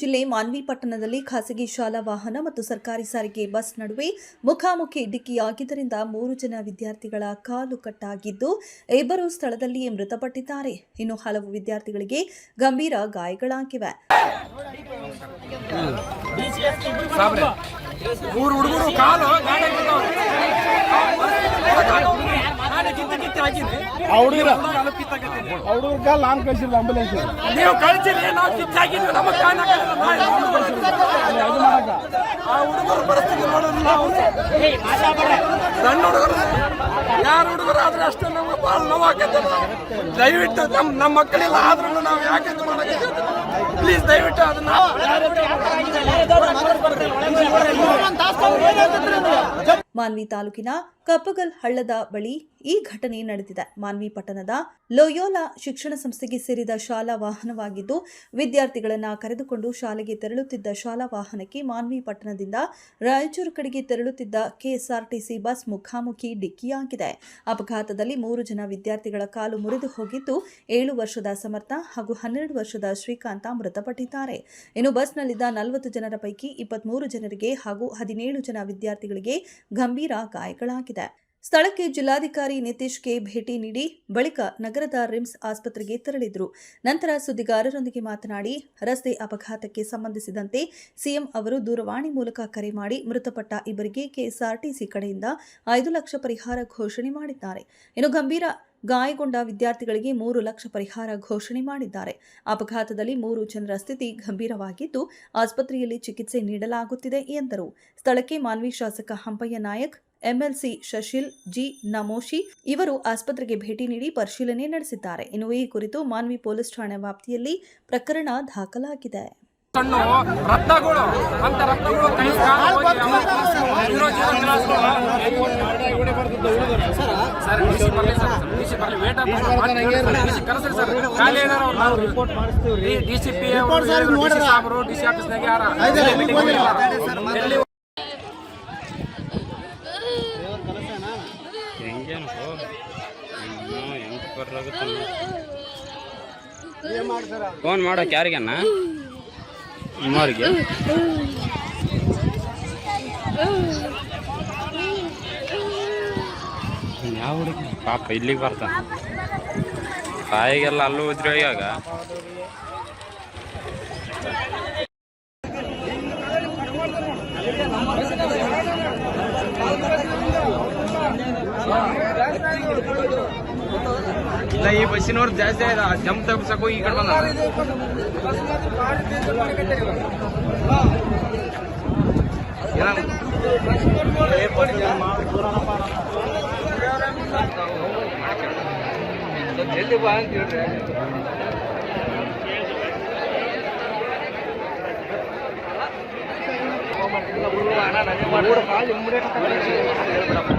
ಜಿಲ್ಲೆ ಮಾನ್ವಿ ಪಟ್ಟಣದಲ್ಲಿ ಖಾಸಗಿ ಶಾಲಾ ವಾಹನ ಮತ್ತು ಸರ್ಕಾರಿ ಸಾರಿಗೆ ಬಸ್ ನಡುವೆ ಮುಖಾಮುಖಿ ಡಿಕ್ಕಿಯಾಗಿದ್ದರಿಂದ ಮೂರು ಜನ ವಿದ್ಯಾರ್ಥಿಗಳ ಕಾಲು ಕಟ್ಟಾಗಿದ್ದು, ಇಬ್ಬರು ಸ್ಥಳದಲ್ಲಿಯೇ ಮೃತಪಟ್ಟಿದ್ದಾರೆ. ಇನ್ನು ಹಲವು ವಿದ್ಯಾರ್ಥಿಗಳಿಗೆ ಗಂಭೀರ ಗಾಯಗಳಾಗಿವೆ. ಮೂರು ಹುಡುಗರು ಕಾಲು ಹುಡುಗರ? ಕಿತ್ತಾಕತ್ತೀನಿ. ಲಾಂಗ್ ಕಳಿಸಿಲ್ಲ ಆಂಬುಲೆನ್ಸ್ ನೀವು ಕಳಿಸಿರಿ ನಾವು ಕಿತ್ತು ಹಾಕಿದ್ವಿ ನಮಗೆ ಆ ಹುಡುಗರ ಪರಿಸ್ಥಿತಿ ನೋಡಿದ್ರೆ ನಾವು ಸಣ್ಣ ಹುಡುಗರು ಯಾರು ಹುಡುಗರು ಆದ್ರೆ ಅಷ್ಟೇ ನಮ್ಗೆ ಭಾಳ ನೋವಾಗತ್ತೆ ದಯವಿಟ್ಟು ನಮ್ಮ ನಮ್ಮ ಮಕ್ಕಳಿಲ್ಲ ಆದ್ರೂ ನಾವು ಯಾಕೆ ಮಾಡಕ್ಕೆ ಪ್ಲೀಸ್ ದಯವಿಟ್ಟು ಅದನ್ನ ಮಾನ್ವಿ ತಾಲೂಕಿನ ಕಪ್ಪಗಲ್ ಹಳ್ಳದ ಬಳಿ ಈ ಘಟನೆ ನಡೆದಿದೆ. ಮಾನ್ವಿ ಪಟ್ಟಣದ ಲೋಯೋಲಾ ಶಿಕ್ಷಣ ಸಂಸ್ಥೆಗೆ ಸೇರಿದ ಶಾಲಾ ವಾಹನವಾಗಿದ್ದು, ವಿದ್ಯಾರ್ಥಿಗಳನ್ನು ಕರೆದುಕೊಂಡು ಶಾಲೆಗೆ ತೆರಳುತ್ತಿದ್ದ ಶಾಲಾ ವಾಹನಕ್ಕೆ ಮಾನ್ವಿ ಪಟ್ಟಣದಿಂದ ರಾಯಚೂರು ಕಡೆಗೆ ತೆರಳುತ್ತಿದ್ದ ಕೆಎಸ್ಆರ್ಟಿಸಿ ಬಸ್ ಮುಖಾಮುಖಿ ಡಿಕ್ಕಿಯಾಗಿದೆ. ಅಪಘಾತದಲ್ಲಿ ಮೂರು ಜನ ವಿದ್ಯಾರ್ಥಿಗಳ ಕಾಲು ಮುರಿದು ಹೋಗಿದ್ದು, ಏಳು ವರ್ಷದ ಸಮರ್ಥ ಹಾಗೂ ಹನ್ನೆರಡು ವರ್ಷದ ಶ್ರೀಕಾಂತ ಮೃತಪಟ್ಟಿದ್ದಾರೆ. ಇನ್ನು ಬಸ್ನಲ್ಲಿದ್ದ ನಲವತ್ತು ಜನರ ಪೈಕಿ ಇಪ್ಪತ್ಮೂರು ಜನರಿಗೆ ಹಾಗೂ ಹದಿನೇಳು ಜನ ವಿದ್ಯಾರ್ಥಿಗಳಿಗೆ ಗಂಭೀರ ಗಾಯಗಳಾಗಿದೆ. ಸ್ಥಳಕ್ಕೆ ಜಿಲ್ಲಾಧಿಕಾರಿ ನಿತೀಶ್ ಕೆ ಭೇಟಿ ನೀಡಿ ಬಳಿಕ ನಗರದ ರಿಮ್ಸ್ ಆಸ್ಪತ್ರೆಗೆ ತೆರಳಿದರು. ನಂತರ ಸುದ್ದಿಗಾರರೊಂದಿಗೆ ಮಾತನಾಡಿ, ರಸ್ತೆ ಅಪಘಾತಕ್ಕೆ ಸಂಬಂಧಿಸಿದಂತೆ ಸಿಎಂ ಅವರು ದೂರವಾಣಿ ಮೂಲಕ ಕರೆ ಮಾಡಿ ಮೃತಪಟ್ಟ ಇಬ್ಬರಿಗೆ ಕೆಎಸ್ಆರ್ಟಿಸಿ ಕಡೆಯಿಂದ ಐದು ಲಕ್ಷ ಪರಿಹಾರ ಘೋಷಣೆ ಮಾಡಿದ್ದಾರೆ. ಇನ್ನು ಗಂಭೀರ ಗಾಯಗೊಂಡ ವಿದ್ಯಾರ್ಥಿಗಳಿಗೆ ಮೂರು ಲಕ್ಷ ಪರಿಹಾರ ಘೋಷಣೆ ಮಾಡಿದ್ದಾರೆ. ಅಪಘಾತದಲ್ಲಿ ಮೂರು ಜನರ ಸ್ಥಿತಿ ಗಂಭೀರವಾಗಿದ್ದು, ಆಸ್ಪತ್ರೆಯಲ್ಲಿ ಚಿಕಿತ್ಸೆ ನೀಡಲಾಗುತ್ತಿದೆ ಎಂದರು. ಸ್ಥಳಕ್ಕೆ ಮಾನ್ವಿ ಶಾಸಕ ಹಂಪಯ್ಯ ನಾಯಕ್ ಎಂಎಲ್ಸಿ ಶಶಿಲ್ ಜಿ ನಮೋಶಿ ಇವರು ಆಸ್ಪತ್ರೆಗೆ ಭೇಟಿ ನೀಡಿ ಪರಿಶೀಲನೆ ನಡೆಸಿದ್ದಾರೆ. ಇನ್ನು ಈ ಕುರಿತು ಮಾನ್ವಿ ಪೊಲೀಸ್ ಠಾಣೆ ವ್ಯಾಪ್ತಿಯಲ್ಲಿ ಪ್ರಕರಣ ದಾಖಲಾಗಿದೆ. ಸಣ್ಣ ರತ್ನಗಳು ಅಂತ ರತ್ನಗಳು ಕೈ ಅವಾಗ zero ಫೋನ್ ಮಾಡೋಕೆ ಯಾರಿಗನ್ನ? ಅಮ್ಮವ್ರಿಗೆ ಯಾವ ಪಾಪ ಇಲ್ಲಿಗೆ ಬರ್ತಾನೆ. ತಾಯಿಗೆಲ್ಲ ಅಲ್ಲೂ ಹೋದ್ರೆ ಇವಾಗ ಇಲ್ಲ ಈ ಬಸ್ಸಿನವ್ರು ಜಾಸ್ತಿ ಆಯ್ತು ಜಂಪ್ ತಪ್ಸಕ್ಕೂ ಈ ಕಡೆ ಬಂದ ಜಲ್ದಿ ಬಾ ಅಂತ ಹೇಳ್ರಿ ಫೋನ್ ಮಾಡಕತ್ತಾನ